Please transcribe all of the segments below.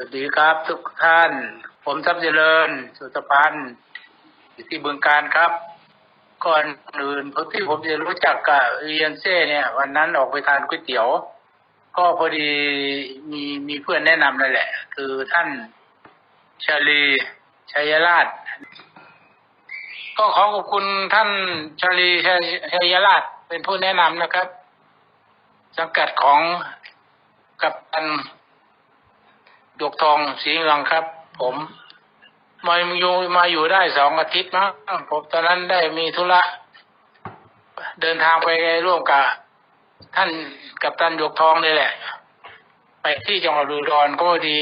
วัสดีครับ ทุกท่าน ผมทรัพย์เจริญ สุตพันธ์อยู่ที่บึงการครับ ก่อนอื่นที่ผมจะรู้จักกับเรียนเซ่เนี่ย วันนั้นออกไปทานก๋วยเตี๋ยว ก็พอดีมีมีเพื่อนแนะนำนั่นแหละ คือท่านชาลีชัยราช ก็ขอขอบคุณท่านชาลีชัยชัยราชเป็นผู้แนะนำนะครับสังกัดของกัปตัน ยกทองสีเมืองครับ ผมมาอยู่มาอยู่ได้สองอาทิตย์มั้งผมตอนนั้นได้มีธุระเดินทางไปร่วมกับท่านกับตันยกทองนี่แหละ ไปที่จังหวัดอุดรก็พอดี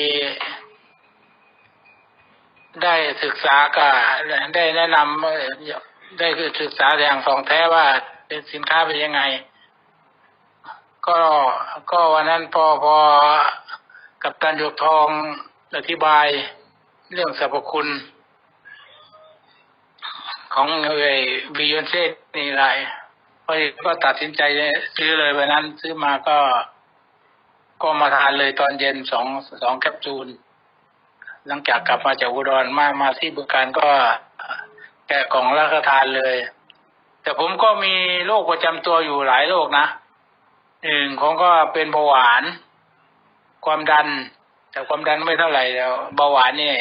ได้ศึกษากับได้แนะนำได้คือศึกษาอย่างสองแท้ว่าเป็นสินค้าเป็นยังไง ก็ก็วันนั้นพอพอ กับตันยกทองอธิบายเรื่องสรรพคุณ ของเอ้บิยอนเซ่นี่ไรพอดีก็ตัดสินใจซื้อเลยวันนั้น ซื้อมาก็ ก็มาทานเลยตอนเย็นสองสองแคปซูล หลังจากกลับมาจากอุดรมามาที่บึงการก็แกะกล่องแล้วก็ทานเลย แต่ผมก็มีโรคประจำตัวอยู่หลายโรคนะหนึ่งผมก็เป็นเบาหวาน ความดัน แต่ความดันไม่เท่าไหร่แล้วเบาหวานนี่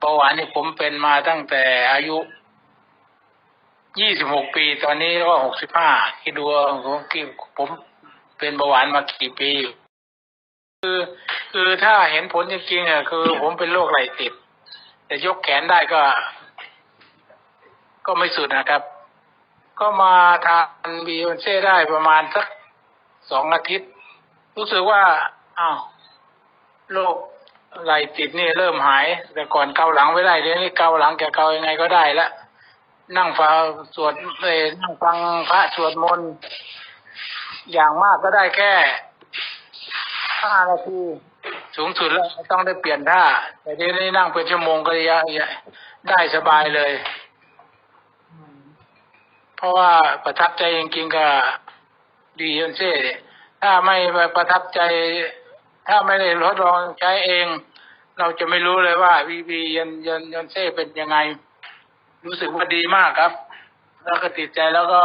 เบาหวานนี่ผมเป็นมาตั้งแต่อายุยี่สิบหกปี ตอนนี้ก็หกสิบห้าคิดดูว่าผมผมเป็นเบาหวานมากี่ปี คือคือถ้าเห็นผลจริงๆอะคือ ผมเป็นโรคไหลติด แต่ยกแขนได้ก็ ก็ไม่สุดนะครับ ก็มาทานบียอนเซ่ได้ประมาณสักสองอาทิตย์ รู้สึกว่า อ้าว โรคไหลติดนี่เริ่มหาย แต่ก่อนเกาหลังไม่ได้เดี๋ยวนี้เกาหลังจะเกายังไงก็ได้ล้วนั่งฟังสวดเอนั่งฟังพระสวดมนต์อย่างมากก็ได้แค่ห้านาทีสูงสุดแล้วต้องได้เปลี่ยนท่า แต่เดี๋ยวนี้นั่งเป็นชั่วโมงก็ยังได้สบายเลย เพราะว่าประทับใจจริงๆกับดีเยนเซ่ถ้าไม่ประทับใจ ถ้าไม่ได้ทดลองใช้เอง เราจะไม่รู้เลยว่าวีวียันยันยันเซ่เป็นยังไง รู้สึกว่าดีมากครับ แล้วก็ติดใจแล้วก็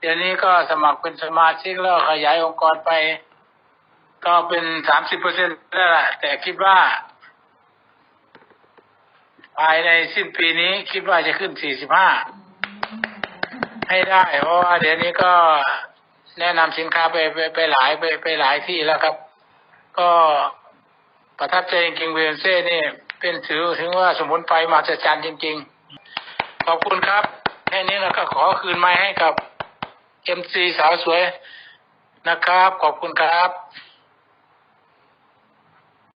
เดี๋ยวนี้ก็สมัครเป็นสมาชิกแล้วขยายองค์กรไป ก็เป็นสามสิบเปอร์เซ็นต์แล้วแหละแต่คิดว่าภายในสิ้นปีนี้คิดว่าจะขึ้นสี่สิบห้าให้ได้ เพราะว่าเดี๋ยวนี้ก็แนะนำสินค้าไปไปไปหลายไปไปหลายที่แล้วครับ ก็ประทับใจจริงๆเวียนเซ่นี่เป็นถือถึงว่าสมุนไพรมาจัจารย์จริง ๆ ขอบคุณครับ แค่นี้เราก็ขอคืนไม้ให้กับเอ็มซีสาวสวยนะครับ ขอบคุณครับ